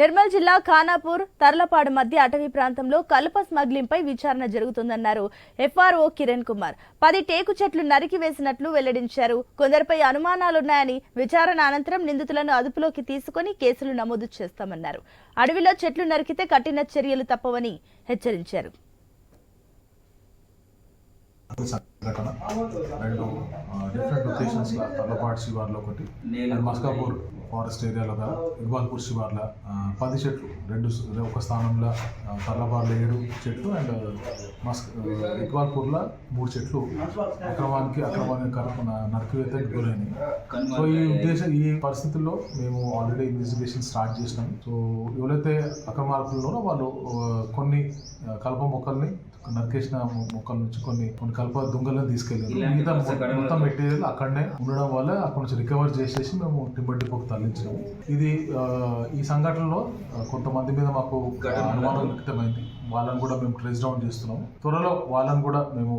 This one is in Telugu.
నిర్మల్ జిల్లా ఖానాపూర్ తర్లపాడు మధ్య అటవీ ప్రాంతంలో కలప స్మగ్లింగ్పై విచారణ జరుగుతుందన్నారు. ఎఫ్ఆర్ఓ కిరణ్ కుమార్. పది టేకు చెట్లు నరికి వేసినట్లు వెల్లడించారు. కొందరిపై అనుమానాలున్నాయని విచారణ అనంతరం నిందితులను అదుపులోకి తీసుకుని కేసులు నమోదు చేస్తామన్నారు. అడవిలో చెట్లు నరికితే కఠిన చర్యలు తప్పవని హెచ్చరించారు. సంఘటన. రెండు డిఫరెంట్ లొకేషన్స్ తల్లపాటు శివార్లో ఒకటి. మస్కాపూర్ ఫారెస్ట్ ఏరియాలో గల ఇక్బాల్పూర్ శివార్ల పది చెట్లు రెండు ఒక స్థానంలో ఆ, ఏడు చెట్లు అండ్ మస్క్ ఇక్బాల్పూర్లో మూడు చెట్లు. అక్రమానికి అక్రమానికి కరకు అయితే గురైనాయి సో ఈ ఉద్దేశం ఈ పరిస్థితుల్లో మేము ఆల్రెడీ ఇన్వెస్టిగేషన్ స్టార్ట్ చేసినాం. సో ఎవరైతే అక్రమార్కులున్నారో వాళ్ళు కొన్ని కలప మొక్కల్ని నరికేసిన మొక్కల నుంచి కొన్ని కొన్ని కలప దుంగలను తీసుకెళ్ళారు. మిగతా మొత్తం మెటీరియల్ అక్కడనే ఉండడం వల్ల అక్కడ నుంచి రికవర్ చేసేసి మేము టింబర్ డిపోకి తరలించాము ఇది ఈ సంఘటనలో కొంతమంది మీద మాకు అనుమానం వ్యక్తమైంది. వాళ్ళని కూడా మేము ట్రేస్ డౌన్ చేస్తున్నాము త్వరలో వాళ్ళని కూడా మేము